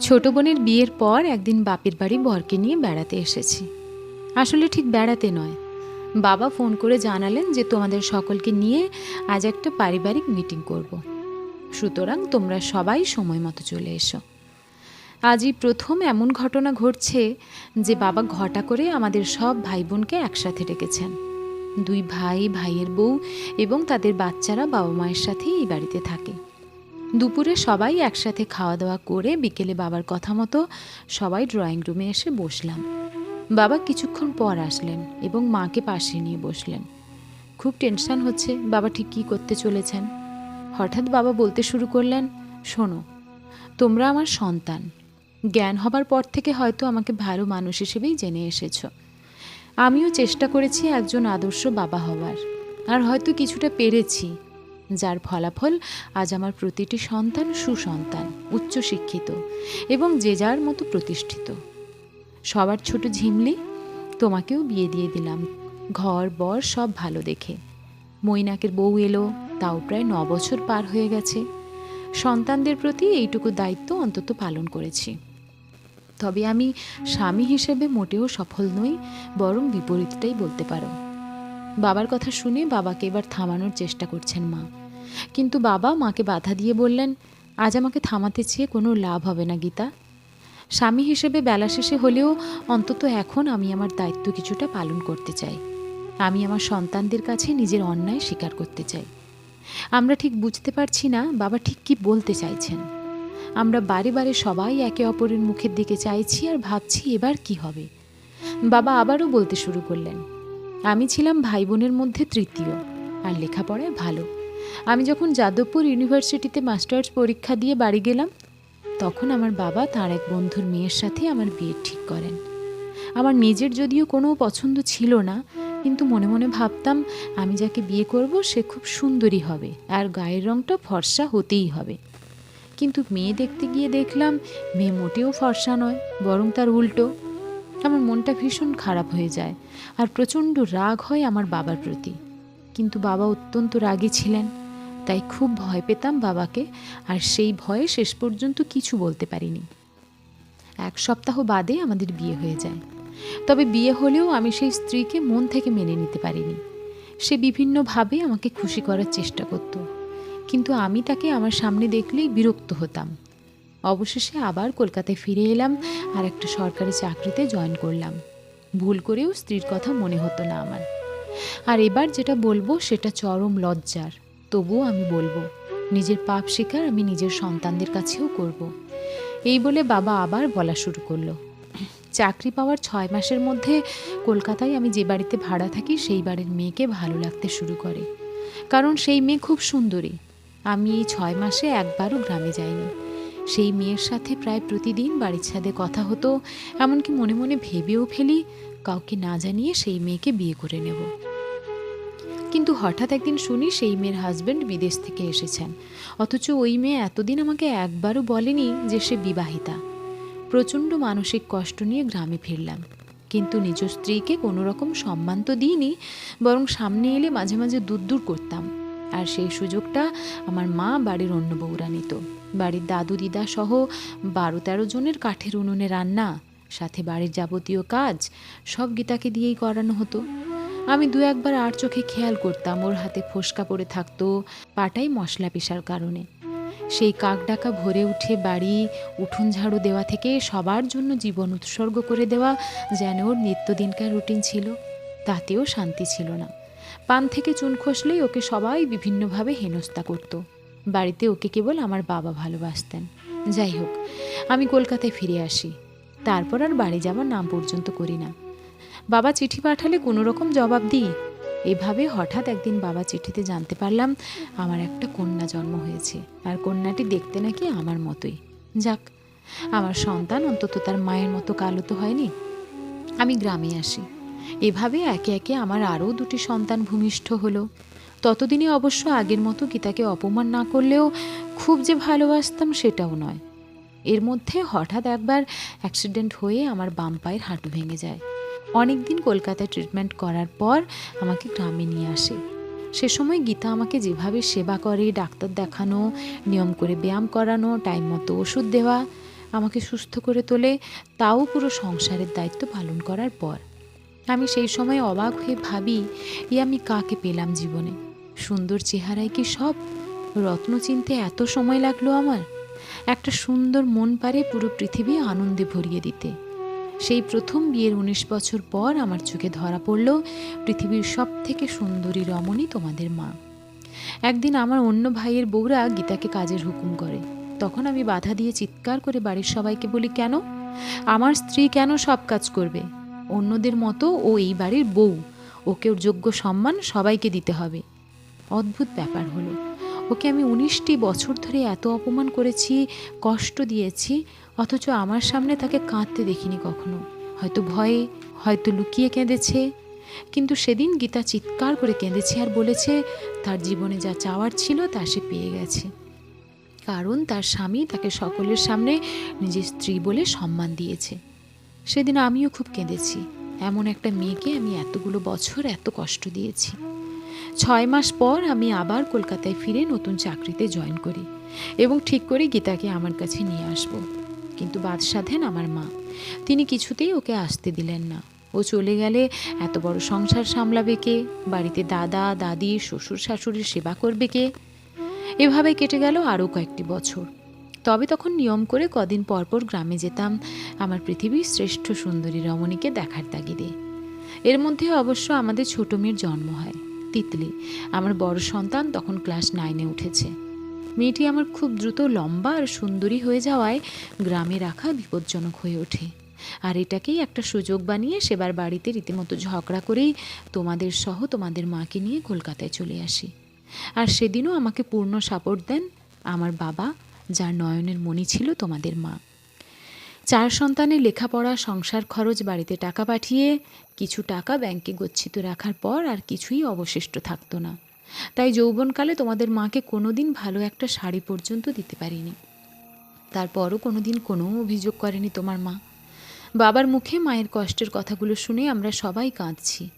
ছোট বোনের বিয়ের পর একদিন বাপের বাড়ি বরকে নিয়ে বেড়াতে এসেছি। আসলে ঠিক বেড়াতে নয়। বাবা ফোন করে জানালেন যে তোমাদের সকলকে নিয়ে আজ একটা পারিবারিক মিটিং করব। সুতরাং তোমরা সবাই সময় মতো চলে এসো। আজই প্রথম এমন ঘটনা ঘটছে যে বাবা ঘটা করে আমাদের সব ভাই বোনকে একসাথে ডেকেছেন। দুই ভাই, ভাইয়ের বউ এবং তাদের বাচ্চারা বাবা মায়ের সাথেই এই বাড়িতে থাকে। দুপুরে সবাই একসাথে খাওয়া দাওয়া করে বিকেলে বাবার কথা মতো সবাই ড্রয়িং রুমে এসে বসলাম। বাবা কিছুক্ষণ পর আসলেন এবং মাকে পাশে নিয়ে বসলেন। খুব টেনশন হচ্ছে, বাবা ঠিক কী করতে চলেছেন? হঠাৎ বাবা বলতে শুরু করলেন, শোনো, তোমরা আমার সন্তান। জ্ঞান হবার পর থেকে হয়তো আমাকে ভালো মানুষ হিসেবেই জেনে এসেছ। আমিও চেষ্টা করেছি একজন আদর্শ বাবা হওয়ার আর হয়তো কিছুটা পেরেছি। যার ফলাফল আজ আমার প্রতিটি সন্তান সুসন্তান, উচ্চশিক্ষিত এবং যে যার মতো প্রতিষ্ঠিত। সবার ছোট ঝিমলি, তোমাকেও বিয়ে দিয়ে দিলাম। ঘর, বর সব ভালো দেখে। মৈনাকের বউ এলো, তাও প্রায় ন বছর পার হয়ে গেছে। সন্তানদের প্রতি এইটুকু দায়িত্ব অন্তত পালন করেছি। তবে আমি স্বামী হিসেবে মোটেও সফল নই, বরং বিপরীতটাই বলতে পারো। বাবার কথা শুনে বাবাকে এবার থামানোর চেষ্টা করছেন মা। কিন্তু বাবা মাকে বাধা দিয়ে বললেন, আজ আমাকে থামাতে চেয়ে কোনো লাভ হবে না, গীতা। স্বামী হিসেবে বেলা শেষে হলেও অন্তত এখন আমি আমার দায়িত্ব কিছুটা পালন করতে চাই। আমি আমার সন্তানদের কাছে নিজের অন্যায় স্বীকার করতে চাই। আমরা ঠিক বুঝতে পারছি না বাবা ঠিক কি বলতে চাইছেন। আমরা বারে বারে সবাই একে অপরের মুখের দিকে চাইছি আর ভাবছি এবার কি হবে। বাবা আবারও বলতে শুরু করলেন, আমি ছিলাম ভাই বোনের মধ্যে তৃতীয় আর লেখাপড়ায় ভালো। আমি যখন যাদবপুর ইউনিভার্সিটিতে মাস্টার্স পরীক্ষা দিয়ে বাড়ি গেলাম, তখন আমার বাবা তার এক বন্ধুর মেয়ের সাথে আমার বিয়ে ঠিক করেন। আমার নিজের যদিও কোনো পছন্দ ছিল না, কিন্তু মনে মনে ভাবতাম, আমি যাকে বিয়ে করব সে খুব সুন্দরী হবে, আর গায়ের রংটা ফর্সা হতেই হবে। কিন্তু মেয়ে দেখতে গিয়ে দেখলাম, মেয়ে মোটেও ফর্সা নয়, বরং তার উল্টো। আমার মনটা ভীষণ খারাপ হয়ে যায়, আর প্রচণ্ড রাগ হয় আমার বাবার প্রতি। কিন্তু বাবা অত্যন্ত রাগী ছিলেন। তাই খুব ভয় পেতাম বাবাকে, আর সেই ভয়ে শেষ পর্যন্ত কিছু বলতে পারিনি। এক সপ্তাহ বাদে আমাদের বিয়ে হয়ে যায়। তবে বিয়ে হলেও আমি সেই স্ত্রীকে মন থেকে মেনে নিতে পারিনি। সে বিভিন্নভাবে আমাকে খুশি করার চেষ্টা করত। কিন্তু আমি তাকে আমার সামনে দেখলেই বিরক্ত হতাম। অবশেষে আবার কলকাতায় ফিরে এলাম আর একটা সরকারি চাকরিতে জয়েন করলাম। ভুল করেও স্ত্রীর কথা মনে হতো না আমার। আর এবার যেটা বলব সেটা চরম লজ্জার। তবুও আমি বলব, নিজের পাপ স্বীকার আমি নিজের সন্তানদের কাছেও করব। এই বলে বাবা আবার বলা শুরু করল। চাকরি পাওয়ার ছয় মাসের মধ্যে কলকাতায় আমি যে বাড়িতে ভাড়া থাকি সেই বাড়ির মেয়েকে ভালো লাগতে শুরু করে। কারণ সেই মেয়ে খুব সুন্দরী। আমি এই ছয় মাসে একবারও গ্রামে যাইনি। সেই মেয়ের সাথে প্রায় প্রতিদিন বাড়ির ছাদে কথা হতো, এমনকি মনে মনে ভেবেও ফেলি কাউকে না জানিয়ে সেই মেয়েকে বিয়ে করে নেব। কিন্তু হঠাৎ একদিন শুনি সেই মেয়ের হাজব্যান্ড বিদেশ থেকে এসেছেন। অথচ ওই মেয়ে এতদিন আমাকে একবারও বলেনি যে সে বিবাহিতা। প্রচণ্ড মানসিক কষ্ট নিয়ে গ্রামে ফিরলাম। কিন্তু নিজ স্ত্রীকে কোনো রকম সম্মান তো দিইনি, বরং সামনে এলে মাঝে মাঝে দূর দূর করতাম। আর সেই সুযোগটা আমার মা বাড়ির অন্য বউরা নিত। বাড়ির দাদু দিদা সহ বারো তেরো জনের কাঠের উনুনে রান্না, সাথে বাড়ির যাবতীয় কাজ, সব গীতাকে দিয়েই করানো হতো। আমি দু একবার আর চোখে খেয়াল করতাম ওর হাতে ফোসকা পড়ে থাকতো পাটাই মশলা পেশার কারণে। সেই কাক ডাকা ভরে উঠে বাড়ি উঠোন ঝাড়ু দেওয়া থেকে সবার জন্য জীবন উৎসর্গ করে দেওয়া যেন ওর নিত্যদিনকার রুটিন ছিল, তাতেও শান্তি ছিল না। পান থেকে চুন খসলেই ওকে সবাই বিভিন্নভাবে হেনস্থা করত। বাড়িতে ওকে কেবল আমার বাবা ভালোবাসতেন। যাই হোক, আমি কলকাতায় ফিরে আসি। তারপর আর বাড়ি যাওয়ার নাম পর্যন্ত করি না। বাবা চিঠি পাঠালে কোনো রকম জবাব দিই। এভাবে হঠাৎ একদিন বাবা চিঠিতে জানতে পারলাম, আমার একটা কন্যা জন্ম হয়েছে। আর কন্যাটি দেখতে নাকি আমার মতোই। যাক, আমার সন্তান অন্তত তার মায়ের মতো কালো তো হয়নি। আমি গ্রামে আসি। এভাবে একে একে আমার আরও দুটি সন্তান ভূমিষ্ঠ হলো। ততদিনে অবশ্য আগের মতো গীতাকে অপমান না করলেও খুব যে ভালোবাসতাম সেটাও নয়। এর মধ্যে হঠাৎ একবার অ্যাক্সিডেন্ট হয়ে আমার বাম পায়ের হাঁটু ভেঙে যায়। অনেক দিন কলকাতায় ট্রিটমেন্ট করার পর আমাকে গ্রামে নিয়ে আসে। সে সময় গীতা আমাকে যেভাবে সেবা করে, ডাক্তার দেখানো, নিয়ম করে ব্যায়াম করানো টাইম মতো ওষুধ দেওয়া, আমাকে সুস্থ করে তোলে, তাও পুরো সংসারের দায়িত্ব পালন করার পর। আমি সেই সময় অবাক হয়ে ভাবি, এ আমি কাকে পেলাম জীবনে? সুন্দর চেহারায় কি সব? রত্ন চিনতে এত সময় লাগল আমার। একটা সুন্দর মন পারে পুরো পৃথিবী আনন্দে ভরিয়ে দিতে। সেই প্রথম বিয়ের উনিশ বছর পর আমার চোখে ধরা পড়ল পৃথিবীর সব থেকে সুন্দরী রমণী তোমাদের মা। একদিন আমার অন্য ভাইয়ের বউরা গীতাকে কাজের হুকুম করে। তখন আমি বাধা দিয়ে চিৎকার করে বাড়ির সবাইকে বলি, কেন? আমার স্ত্রী কেন সব কাজ করবে? অন্যদের মতো ও এই বাড়ির বউ। ওকে ওর যোগ্য সম্মান সবাইকে দিতে হবে। অদ্ভুত ব্যাপার হলো। ওকে আমি উনিশটি বছর ধরে এত অপমান করেছি, কষ্ট দিয়েছি, অথচ আমার সামনে তাকে কাঁদতে দেখিনি কখনো। হয়তো ভয়ে, হয়তো লুকিয়ে কেঁদেছে। কিন্তু সেদিন গীতা চিৎকার করে কেঁদেছে আর বলেছে, তার জীবনে যা চাওয়ার ছিল তা সে পেয়ে গেছে। কারণ তার স্বামী তাকে সকলের সামনে নিজের স্ত্রী বলে সম্মান দিয়েছে। সেদিন আমিও খুব কেঁদেছি। এমন একটা মেয়েকে আমি এতগুলো বছর এত কষ্ট দিয়েছি। ছয় মাস পর আমি আবার কলকাতায় ফিরে নতুন চাকরিতে জয়েন করি এবং ঠিক করে গীতাকে আমার কাছে নিয়ে আসব। কিন্তু বাদ দেন আমার মা, তিনি কিছুতেই ওকে আসতে দিলেন না। ও চলে গেলে এত বড় সংসার সামলাবে কে? বাড়িতে দাদা, দাদি, শ্বশুর শাশুড়ির সেবা করবে কে? এভাবে কেটে গেল আরও কয়েকটি বছর। তবে তখন নিয়ম করে কদিন পরপর গ্রামে যেতাম আমার পৃথিবীর শ্রেষ্ঠ সুন্দরী রমণীকে দেখার তাগিদে। এর মধ্যে অবশ্য আমাদের ছোট মেয়ের জন্ম হয়। তিতলি। আমার বড় সন্তান তখন ক্লাস নাইনে উঠেছে। মেয়েটি আমার খুব দ্রুত লম্বা আর সুন্দরী হয়ে যাওয়ায় গ্রামে রাখা বিপজ্জনক হয়ে ওঠে। আর এটাকেই একটা সুযোগ বানিয়ে সেবার বাড়িতে রীতিমতো ঝগড়া করেই তোমাদের সহ তোমাদের মাকে নিয়ে কলকাতায় চলে আসি। আর সেদিনও আমাকে পূর্ণ সাপোর্ট দেন আমার বাবা, যার নয়নের মণি ছিল তোমাদের মা। চার সন্তানের লেখাপড়া, সংসার খরচ, বাড়িতে টাকা পাঠিয়ে কিছু টাকা ব্যাংকে গচ্ছিত রাখার পর আর কিছুই অবশিষ্ট থাকতো না। তাই যৌবনকালে তোমাদের মাকে কোনো দিন ভালো একটা শাড়ি পর্যন্ত দিতে পারিনি। তারপরও কোনো দিন কোনো অভিযোগ করেনি তোমার মা। বাবার মুখে মায়ের কষ্টের কথাগুলো শুনে আমরা সবাই কাঁদছি।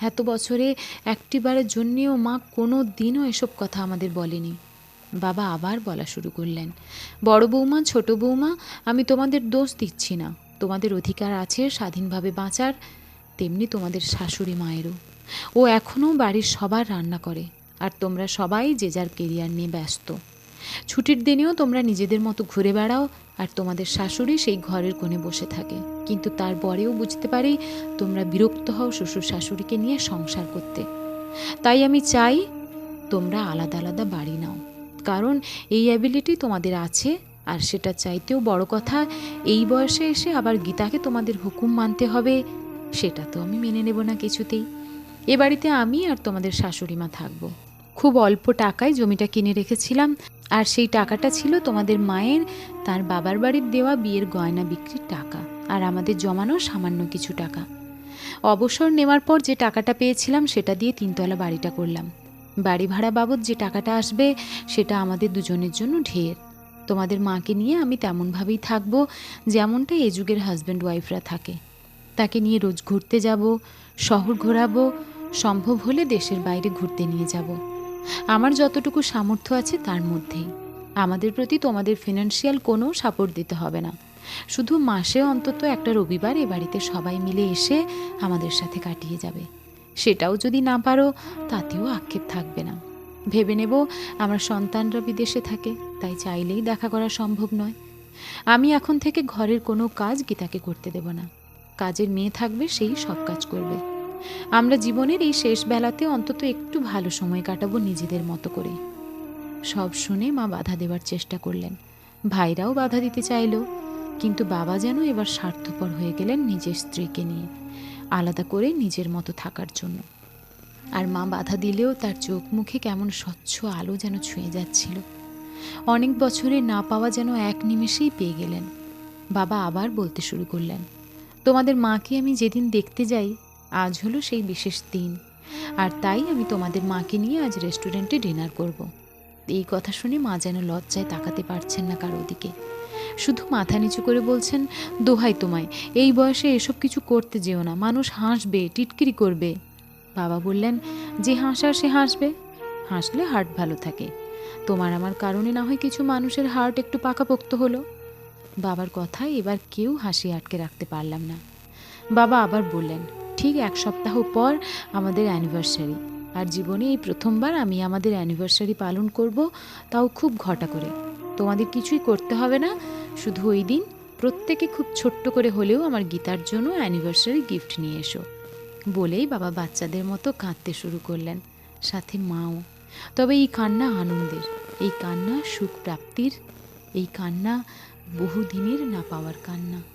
এত বছরে একটিবারের জন্যেও মা কোনো দিনও এসব কথা আমাদের বলেনি। বাবা আবার বলা শুরু করলেন, বড় বৌমা, ছোট বৌমা, আমি তোমাদের দোষ দিচ্ছি না। তোমাদের অধিকার আছে স্বাধীনভাবে বাঁচার, তেমনি তোমাদের শাশুড়ি মায়েরও। ও এখনও বাড়ির সবার রান্না করে, আর তোমরা সবাই যে যার কেরিয়ার নিয়ে ব্যস্ত। ছুটির দিনেও তোমরা নিজেদের মতো ঘুরে বেড়াও, আর তোমাদের শাশুড়ি সেই ঘরের কোণে বসে থাকে। কিন্তু তারপরেও বুঝতে পারি তোমরা বিরক্ত হও শ্বশুর শাশুড়িকে নিয়ে সংসার করতে। তাই আমি চাই তোমরা আলাদা আলাদা বাড়ি নাও। কারণ এই অ্যাবিলিটি তোমাদের আছে। আর সেটা চাইতেও বড় কথা, এই বয়সে এসে আবার গীতাকে তোমাদের হুকুম মানতে হবে, সেটা তো আমি মেনে নেব না কিছুতেই। এ বাড়িতে আমি আর তোমাদের শাশুড়ি মা থাকব। খুব অল্প টাকায় জমিটা কিনে রেখেছিলাম, আর সেই টাকাটা ছিল তোমাদের মায়ের, তার বাবার বাড়ির দেওয়া বিয়ের গয়না বিক্রির টাকা, আর আমাদের জমানো সামান্য কিছু টাকা। অবসর নেওয়ার পর যে টাকাটা পেয়েছিলাম, সেটা দিয়ে তিনতলা বাড়িটা করলাম। বাড়ি ভাড়া বাবদ যে টাকাটা আসবে, সেটা আমাদের দুজনের জন্য ঢের। তোমাদের মাকে নিয়ে আমি তেমনভাবেই থাকব, যেমনটা এ যুগের হাজব্যান্ড ওয়াইফরা থাকে। তাকে নিয়ে রোজ ঘুরতে যাব, শহর ঘোরাবো, সম্ভব হলে দেশের বাইরে ঘুরতে নিয়ে যাব। আমার যতটুকু সামর্থ্য আছে তার মধ্যেই। আমাদের প্রতি তোমাদের ফিনান্সিয়াল কোনো সাপোর্ট দিতে হবে না। শুধু মাসে অন্তত একটা রবিবার এ বাড়িতে সবাই মিলে এসে আমাদের সাথে কাটিয়ে যাবে। সেটাও যদি না পারো তাতেও আক্ষেপ থাকবে না। ভেবে নেব আমার সন্তানরা বিদেশে থাকে তাই চাইলেই দেখা করা সম্ভব নয়। আমি এখন থেকে ঘরের কোনো কাজ গীতাকে করতে দেব না। কাজের মেয়ে থাকবে সেই সব কাজ করবে। আমরা জীবনের এই শেষ বেলাতে অন্তত একটু ভালো সময় কাটাবো নিজেদের মতো করে সব শুনে মা বাধা দেওয়ার চেষ্টা করলেন। ভাইরাও বাধা দিতে চাইল কিন্তু বাবা যেন এবার স্বার্থপর হয়ে গেলেন নিজের স্ত্রীকে নিয়ে। আলাদা করে নিজের মতো থাকার জন্য। আর মা বাধা দিলেও তার চোখ মুখে কেমন স্বচ্ছ আলো যেন ছুঁয়ে যাচ্ছিল। অনেক বছরে না পাওয়া যেন এক নিমেষেই পেয়ে গেলেন। বাবা আবার বলতে শুরু করলেন, তোমাদের মাকে আমি যেদিন দেখতে যাই, আজ হলো সেই বিশেষ দিন। আর তাই আমি তোমাদের মাকে নিয়ে আজ রেস্টুরেন্টে ডিনার করব। এই কথা শুনে মা যেন লজ্জায় তাকাতে পারছেন না কারও দিকে। শুধু মাথা নিচু করে বলছেন, দোহাই তোমায়, এই বয়সে এসব কিছু করতে যেও না, মানুষ হাসবে, টিটকিরি করবে। বাবা বললেন, যে হাসার সে হাসবে, হাসলে হার্ট ভালো থাকে। তোমার আমার কারণে না হয় কিছু মানুষের হার্ট একটু পাকাপোক্ত হলো? বাবার কথায় এবার কেউ হাসি আটকে রাখতে পারলাম না। বাবা আবার বললেন, ঠিক এক সপ্তাহ পর আমাদের অ্যানিভার্সারি আর জীবনে এই প্রথমবার আমি আমাদের অ্যানিভার্সারি পালন করব, তাও খুব ঘটা করে। তোমাদের কিছুই করতে হবে না শুধু ওই দিন, প্রত্যেকে খুব ছোট্ট করে হলেও আমার গীতার জন্য অ্যানিভার্সারি গিফট নিয়ে এসো। বলেই বাবা বাচ্চাদের মতো কাঁদতে শুরু করলেন। সাথে মাও। তবে এই কান্না আনন্দের, এই কান্না সুখ প্রাপ্তির, এই কান্না বহুদিনের না পাওয়ার কান্না।